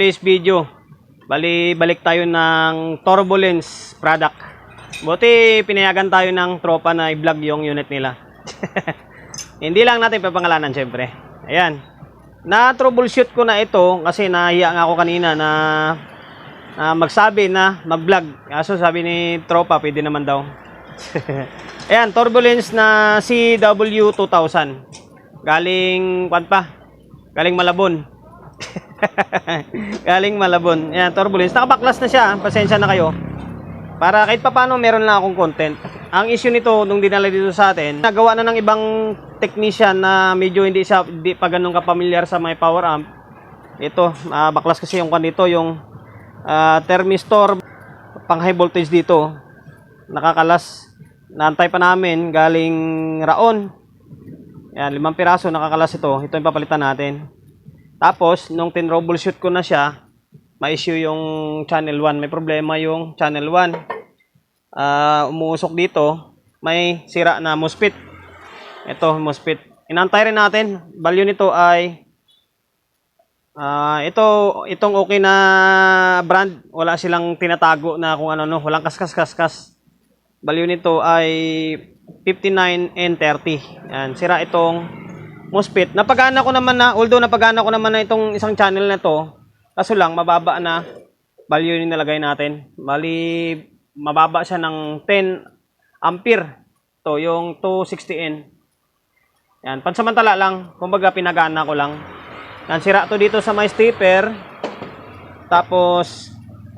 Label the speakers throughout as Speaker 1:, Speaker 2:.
Speaker 1: Today's video, bali balik tayo ng turbulence product. Buti pinayagan tayo ng tropa na i-vlog yung unit nila. Hindi lang natin papangalanan syempre. Ayan. Na troubleshoot ko na ito kasi nahiya nga ako kanina na na magsabi na mag-vlog. Kaso sabi ni tropa, pwede naman daw. Ayan, turbulence na CW2000. Galing, kwan pa? Galing Malabon. Galing Malabon. Ayan, turbulence. Nakabaklas na siya. Pasensya na kayo. Para kahit pa paano meron lang akong content. Ang issue nito, nung dinala dito sa atin, nagawa na ng ibang technician na medyo hindi siya, hindi pa ganun kapamilyar sa may power amp. Ito, ah, baklas kasi yung kan dito, yung ah, thermistor pang high voltage dito. Nakakalas. Naantay pa namin galing Raon. Yan, limang piraso nakakalas ito. Ito yung papalitan natin. Tapos, nung tin-troubleshoot ko na siya, ma-issue yung channel 1. May problema yung channel 1. Ah, umuusok dito, may sira na MOSFET. Ito, MOSFET. Inantay rin natin. Value nito ay Ah, ito itong okay na brand, wala silang tinatago na kung ano no, walang kaskas kaskas. Value nito ay 59 and 30. Yan, sira itong MOSFET. Napagana ko naman na, although napagana ko naman na itong isang channel na to, kaso lang mababa na value yung nilagay natin. Bali, mababa siya ng 10 ampere. To, yung 260N. Yan, pansamantala lang. Kumbaga, pinagana ko lang. Yan, sira to dito sa may stepper. Tapos,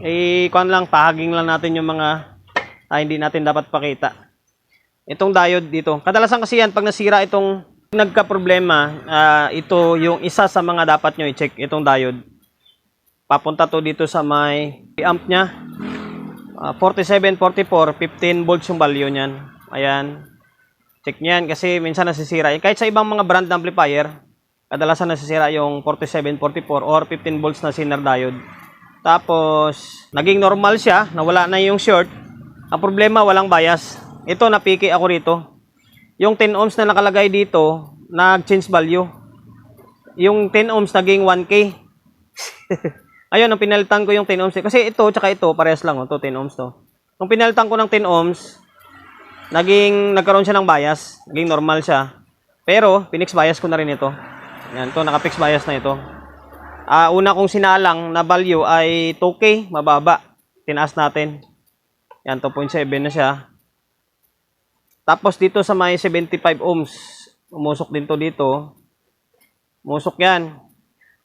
Speaker 1: eh, kuan lang, pahaging lang natin yung mga ah, hindi natin dapat pakita. Itong diode dito. Kadalasan kasi yan, pag nasira itong nagka-problema, ah, ito yung isa sa mga dapat nyo i-check, itong diode. Papunta to dito sa may amp niya. Ah, 47, 44, 15 volts yung value niyan. Ayan. Check niyan kasi minsan nasisira. Eh, Kahit sa ibang mga brand amplifier, kadalasan nasisira yung 47, 44 or 15 volts na sinner diode. Tapos, naging normal siya, nawala na yung short. Ang problema, walang bias. Ito, napiki ako rito. Yung 10 ohms na nakalagay dito, nag-change value. Yung 10 ohms naging 1K. Ayun, nung pinalitan ko yung 10 ohms. Kasi ito, tsaka ito, parehas lang. Oh, to 10 ohms to. Nung pinalitan ko ng 10 ohms, naging, nagkaroon siya ng bias. Naging normal siya. Pero, pinix bias ko na rin ito. Yan, to, naka-fix bias na ito. Ah, una kong sinalang na value ay 2K, mababa. Tinaas natin. Yan, 2.7 na siya. Tapos dito sa may 75 ohms, umusok din to dito. Umusok yan.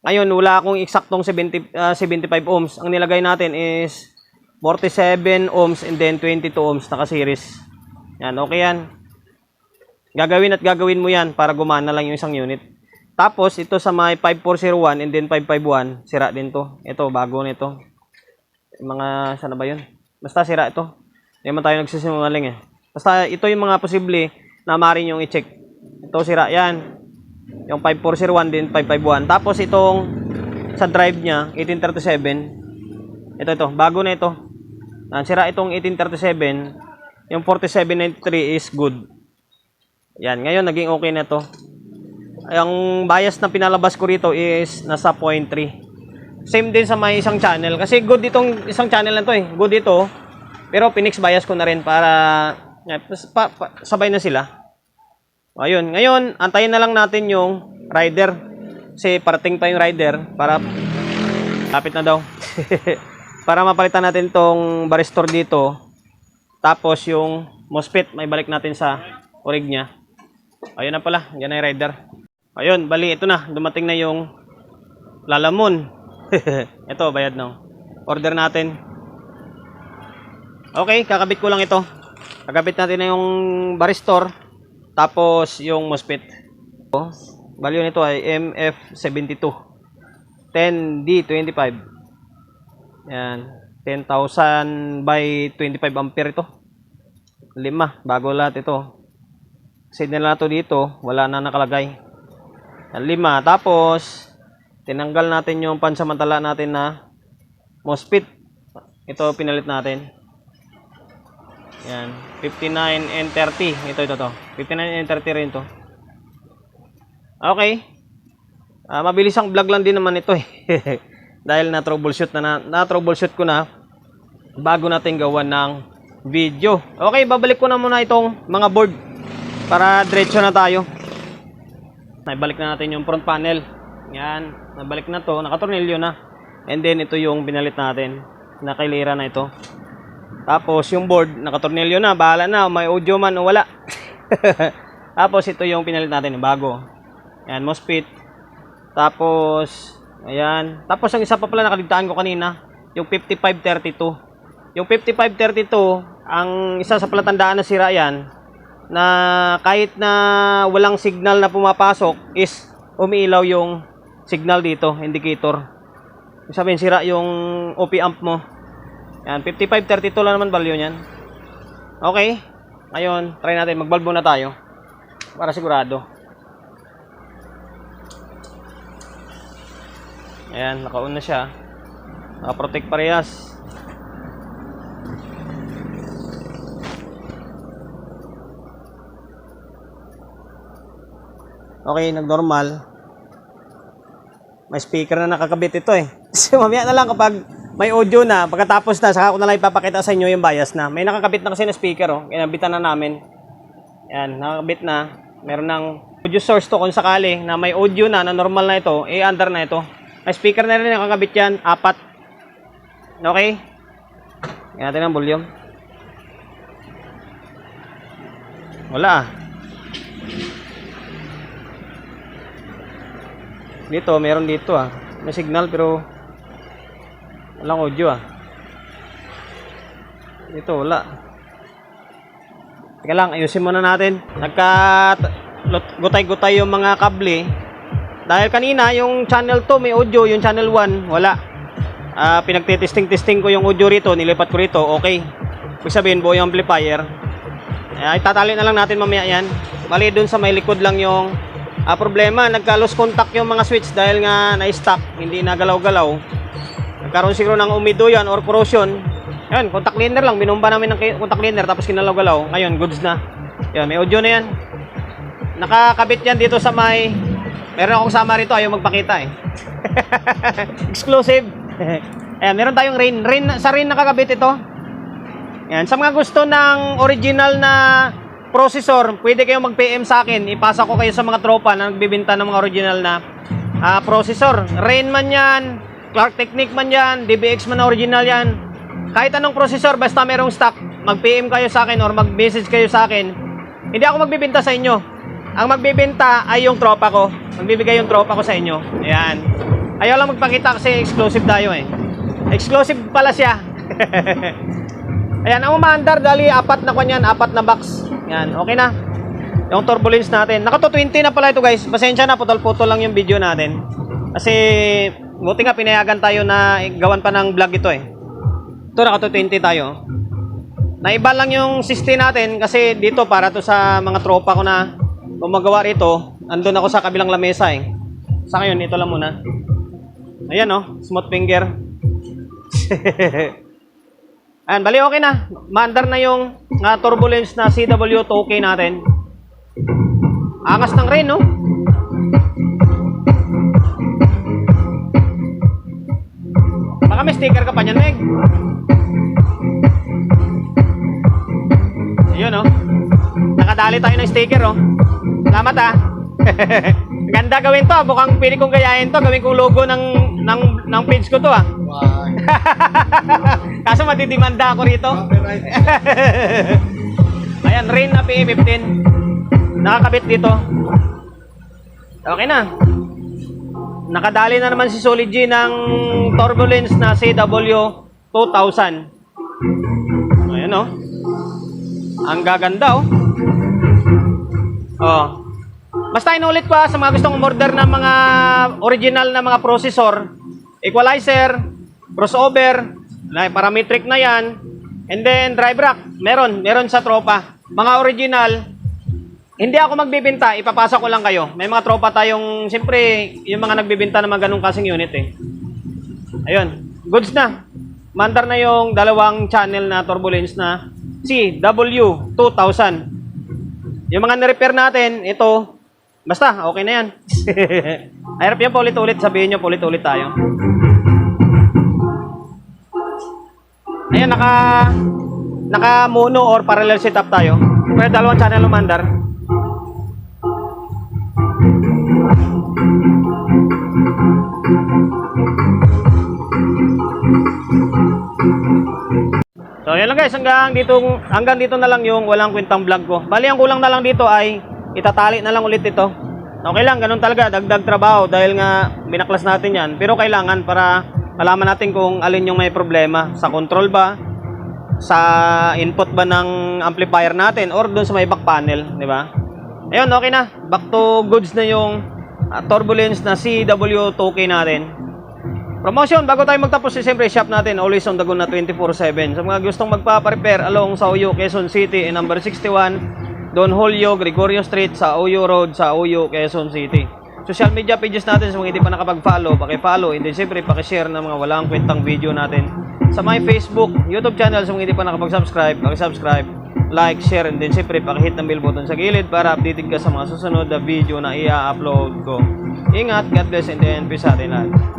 Speaker 1: Ngayon, wala akong eksaktong 70, ah, 75 ohms. Ang nilagay natin is 47 ohms and then 22 ohms naka-series. Yan, okay yan. Gagawin at gagawin mo yan para gumana lang yung isang unit. Tapos, ito sa may 5401 and then 551, sira din to. Ito, bago nito. Mga, sana ba yun? Basta sira ito. Hindi man tayo nagsisinungaling eh. Basta ito yung mga posible na maaaring yung i-check. Ito sira yan. Yung 5401 din, 551. Tapos itong sa drive niya, 1837. Ito, ito. Bago na ito. Ah, sira itong 1837. Yung 4793 is good. Yan. Ngayon, naging okay na to. Ang bias na pinalabas ko rito is nasa 0.3. Same din sa may isang channel. Kasi good itong isang channel na to eh. Good ito. Pero pinix bias ko na rin para eh, pa, pa, sabay na sila. Ayun. Ngayon, antayin na lang natin yung rider. Kasi parating pa yung rider para lapit na daw. para mapalitan natin tong baristor dito. Tapos yung MOSFET, may balik natin sa orig niya. Ayun na pala, yan na yung rider. Ayun, bali, ito na. Dumating na yung lalamon. ito, bayad no. Order natin. Okay, kakabit ko lang ito. Kakabit natin na yung baristor. Tapos yung MOSFET. Value nito ay MF72. 10D25. Yan. 10,000 by 25 ampere ito. Lima. Bago lahat ito. Kasi nila to dito. Wala na nakalagay. Yan, lima. Tapos, tinanggal natin yung pansamantala natin na MOSFET. Ito pinalit natin. Yan. 59 and 30. Ito, ito, to. 59 and 30 rin to. Okay. Ah, mabilis ang vlog lang din naman ito eh. Dahil na troubleshoot na, na, na troubleshoot ko na bago natin gawa ng video. Okay, babalik ko na muna itong mga board para diretso na tayo. Naibalik na natin yung front panel. Yan, nabalik na to, nakatornilyo na. And then ito yung binalit natin. Nakailira na ito. Tapos yung board, nakatornilyo na, bahala na, may audio man o wala. Tapos ito yung pinalit natin, yung bago. Yan, MOSFET. Tapos, ayan. Tapos ang isa pa pala nakaligtaan ko kanina, yung 5532. Yung 5532, ang isa sa palatandaan na sira yan, na kahit na walang signal na pumapasok, is umiilaw yung signal dito, indicator. Sabihin, sira yung OP amp mo. Yan, 5532 lang naman value niyan. Okay. Ngayon, try natin. Magbalbo na tayo. Para sigurado. Ayan, naka-on na siya. Naka-protect parehas. Okay, nag-normal. May speaker na nakakabit ito eh. So mamaya na lang kapag may audio na, pagkatapos na, saka ko na lang ipapakita sa inyo yung bias na. May nakakabit na kasi na speaker oh. Kinabitan na namin. Yan, nakakabit na. Meron ng audio source to kung sakali na may audio na, na normal na ito, eh under na ito. May speaker na rin nakakabit yan, apat. Okay? Yan natin ang volume. Wala ah. Dito, meron dito ah. May signal pero walang audio ah. Dito, wala. Teka lang, ayusin muna natin. Nagka gutay-gutay yung mga kable. Dahil kanina, yung channel 2 may audio, yung channel 1 wala. Ah, pinagtitesting-testing ko yung audio rito, nilipat ko rito, okay. Ibig sabihin, buo yung amplifier. Ay, tatali na lang natin mamaya yan. Mali dun sa may likod lang yung ah, problema. Nagka-lose contact yung mga switch dahil nga na-stuck, hindi na galaw-galaw. Nagkaroon siguro ng umido yan or corrosion. Yan, contact cleaner lang. Binumba namin ng contact cleaner tapos kinalaw-galaw. Ngayon, goods na. Yan, may audio na yan. Nakakabit yan dito sa may... Meron akong sama rito, ayaw magpakita eh. Exclusive. Ayan, meron tayong rain. rain. Sa rain nakakabit ito. Yan, sa mga gusto ng original na processor, pwede kayong mag-PM sa akin. Ipasa ko kayo sa mga tropa na nagbibenta ng mga original na ah, processor. Rain man yan, Clark Technique man yan, DBX man na original yan. Kahit anong processor, basta merong stock, mag-PM kayo sa akin or mag-message kayo sa akin. Hindi ako magbibenta sa inyo. Ang magbibenta ay yung tropa ko. Magbibigay yung tropa ko sa inyo. Ayan. Ayaw lang magpakita kasi exclusive tayo eh. Exclusive pala siya. Ayan, ang umaandar dali apat na kanyan, apat na box. Yan, okay na. Yung turbulence natin. Naka 220 na pala ito guys. Pasensya na, putol-putol lang yung video natin. Kasi, buti nga pinayagan tayo na gawan pa ng vlog ito eh. Ito naka 220 tayo. Naiba lang yung 60 natin kasi dito para to sa mga tropa ko na gumagawa rito. Andun ako sa kabilang lamesa eh. Sa ngayon, ito lang muna. Ayan oh, smooth finger. Ayan, bali okay na. Maandar na yung nga turbulence na CW2K natin. Angas ng rain, no? May sticker ka pa niyan, Meg. Ayun, no? Nakadali tayo ng sticker, oh. Salamat, ah. Ganda gawin to. Mukhang pwede kong gayahin to. Gawin kong logo ng, ng, ng page ko to, ah. Kaso matidimanda ako rito. Ayan, Rain na PA15. Nakakabit dito. Okay na. Nakadali na naman si Solid G ng turbulence na CW2000. Ayan oh. Ang gaganda oh. Oh. Basta inulit ko sa mga gustong umorder ng mga original na mga processor, equalizer, crossover, parametric na yan, and then drive rack, meron, meron sa tropa. Mga original, hindi ako magbibenta, ipapasa ko lang kayo. May mga tropa tayong, siyempre, yung mga nagbibenta ng mga ganong kasing unit eh. Ayun, goods na. Mandar na yung dalawang channel na turbulence na CW2000. Yung mga na-repair natin, ito, basta, okay na yan. Hirap yan paulit-ulit, sabihin nyo paulit-ulit tayo. Ayan, naka, naka mono or parallel setup tayo. Kaya dalawang channel umandar. So, yun lang guys, hanggang dito, hanggang dito na lang yung walang kwentang vlog ko. Bali, ang kulang na lang dito ay itatali na lang ulit ito. Okay lang, ganun talaga, dagdag trabaho dahil nga binaklas natin yan. Pero kailangan para malaman natin kung alin yung may problema. Sa control ba, sa input ba ng amplifier natin or doon sa may back panel, di ba? Ayun, okay na. Back to goods na yung ah, turbulence na CW2K natin. Promotion, bago tayo magtapos, eh, siyempre, shop natin, always on the go na 24-7. Sa mga gustong magpa-prepare along sa Uyo, Quezon City, in number 61, Don Julio, Gregorio Street, sa Uyo Road, sa Uyo, Quezon City. Social media pages natin, sa mga hindi pa nakapag-follow, paki-follow, and then siyempre, paki-share ng mga walang kwentang video natin. Sa my Facebook, YouTube channel, sa mga hindi pa nakapag-subscribe, paki-subscribe, like, share, and then siyempre, paki-hit ng bell button sa gilid para updated ka sa mga susunod na video na i-upload ko. Ingat, God bless, and then peace sa atin.